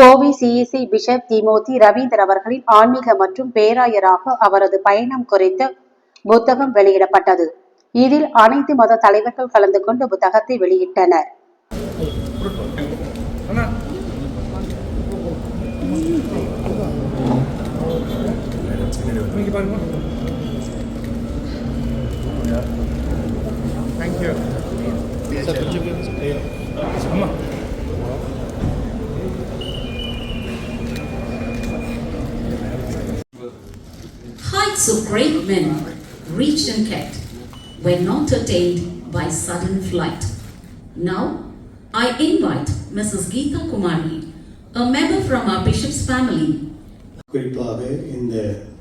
Kovai CEC bishop Timothy Ravinder அவர்களின் ஆன்மீக மற்றும் பேராயராக அவரது பயணம் குறித்து புத்தகம் வெளியிடப்பட்டது இதில் அனைத்து மத தலைவர்கள் கலந்து கொண்டு புத்தகத்தை வெளியிட்டனர் தேங்க்யூ அம்மா Heights of great men reached and kept were not attained by sudden flight. Now, I invite Mrs. Geeta Kumari, a member from our bishop's family, குறிப்பாக இந்த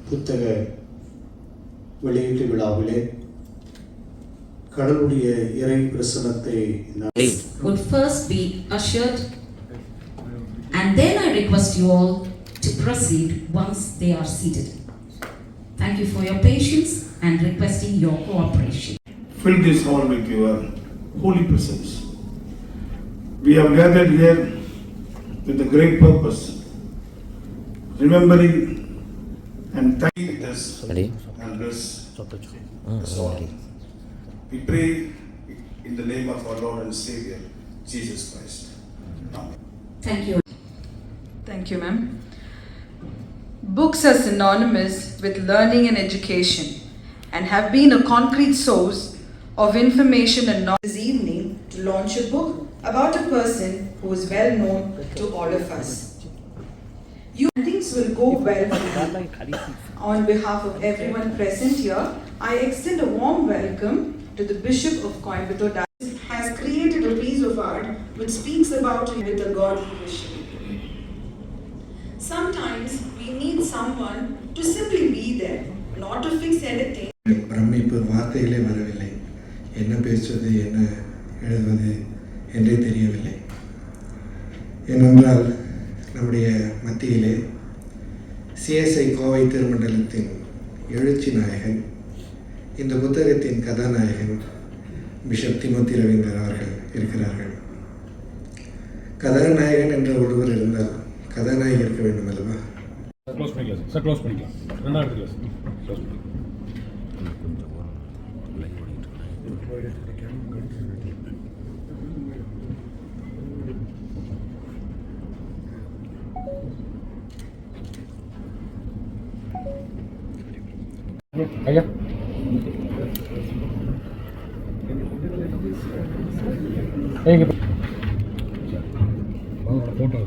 புத்தக வெளியீட்டு விழாவிலே கடவுளுடைய இறை பிரசனத்தை நான் would first be ushered, and then I request you all to proceed once they are seated. Thank you for your patience and requesting your cooperation. Fill this hall with your holy presence. We have gathered here with a great purpose, remembering and thanking this and this. us all. We pray in the name of our Lord and Savior, Jesus Christ. Amen. Thank you. Thank you, ma'am. Books are synonymous with learning and education and have been a concrete source of information and knowledge. This evening to launch a book about a person who is well known to all of us. You things will go well. On behalf of everyone present here, I extend a warm welcome to the Bishop of Coimbatore has created a piece of art which speaks about him with a godly vision. Sometimes need someone to simply be there, not to fix anything. பிரமிப்பு வார்த்தைகளே வரவில்லை. என்ன பேசுவது என்ன எழுதுவது என்றே தெரியவில்லை. ஏனென்றால் நம்முடைய மத்தியிலே சிஎஸ்ஐ கோவை திருமண்டலத்தின் எழுச்சி நாயகன் இந்த புத்தகத்தின் கதாநாயகன் பிஷப் திமுத்தி ரவீந்தர் அவர்கள் இருக்கிறார்கள். கதாநாயகன் என்ற ஒருவர் இருந்தால் கதாநாயகி இருக்க வேண்டும் அல்லவா க்ளோஸ் பண்ணிக்கலாம் சார் க்ளோஸ் பண்ணிக்கலாம். ரெண்டாவது கிளாஸ் க்ளோஸ் பண்ணிக்கலாம். ஐயா. எங்க photo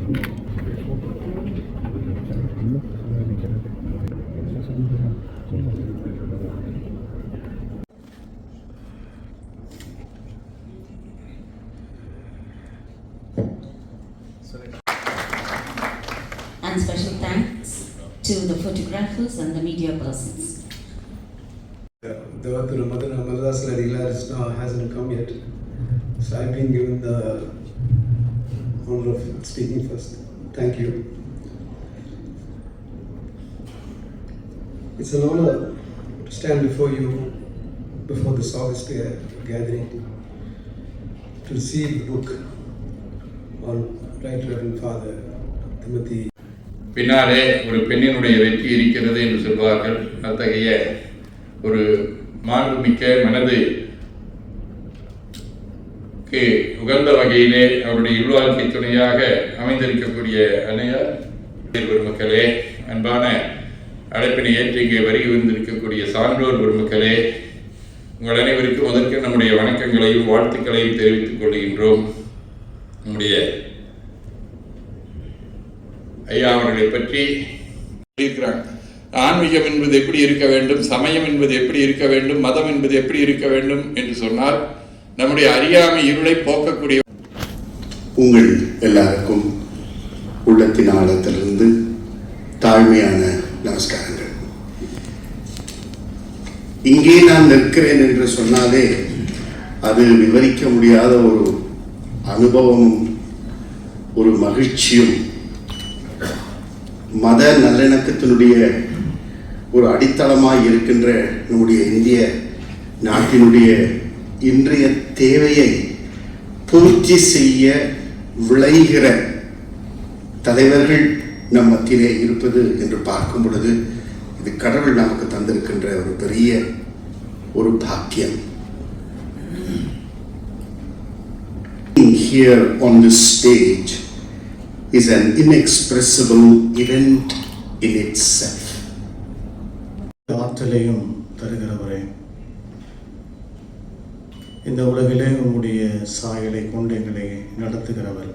And special thanks to the photographers and the media persons. Ramadan Amaldas Ladilaris now hasn't come yet. So I've been given the honor of speaking first. Thank you. It's an honor to stand before you, before this August gathering, to receive the book on Right Reverend Father Timothy. பின்னாலே ஒரு பெண்ணினுடைய வெற்றி இருக்கிறது என்று சொல்வார்கள். அத்தகைய ஒரு மாண்புமிக்க மனது உகந்த வகையிலே அவருடைய இல்வாழ்க்கை துணையாக அமைந்திருக்கக்கூடிய அன்னையார். மக்களே அன்பான அழைப்பினை ஏற்று இங்கே வருகை வந்திருக்கக்கூடிய சான்றோர் பெருமக்களே உங்கள் அனைவருக்கும் முதற்கு நம்முடைய வணக்கங்களையும் வாழ்த்துக்களையும் தெரிவித்துக் கொள்கின்றோம். நம்முடைய ஐயா அவர்களை பற்றி இருக்கிறாங்க ஆன்மீகம் என்பது எப்படி இருக்க வேண்டும்? சமயம் என்பது எப்படி இருக்க வேண்டும்? மதம் என்பது எப்படி இருக்க வேண்டும் என்று சொன்னால் நம்முடைய அறியாமை இருளை போக்கக்கூடிய உங்கள் எல்லாருக்கும் உள்ளத்தின் ஆழத்திலிருந்து தாழ்மையான நமஸ்காரங்கள். இங்கே நான் நிற்கிறேன் என்று சொன்னாலே அது விவரிக்க முடியாத ஒரு அனுபவமும் ஒரு மகிழ்ச்சியும் மத நல்லிணக்கத்தினுடைய ஒரு அடித்தளமாக இருக்கின்ற நம்முடைய இந்திய நாட்டினுடைய இன்றைய தேவையை பூர்த்தி செய்ய விளைகிற தலைவர்கள் நம் மத்தியிலே இருப்பது என்று பார்க்கும் பொழுது இது கடவுள் நமக்கு தந்திருக்கின்ற ஒரு பெரிய ஒரு பாக்கியம் here here on this stage is an inexpressible event in itself. ஆற்றலையும் தருகிறவரே இந்த உலகிலே உங்களுடைய சாயலை கொண்டு எங்களை நடத்துகிறவர்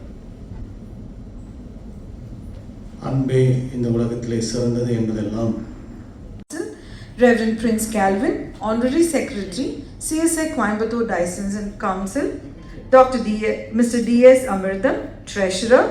அன்பே இந்த உலகத்திலே சிறந்தது என்பதெல்லாம் Reverend Prince Calvin, Honorary Secretary, CSI Coimbatore Diocese and Council, Dr. D- Mr. D.S. Amritam, Treasurer,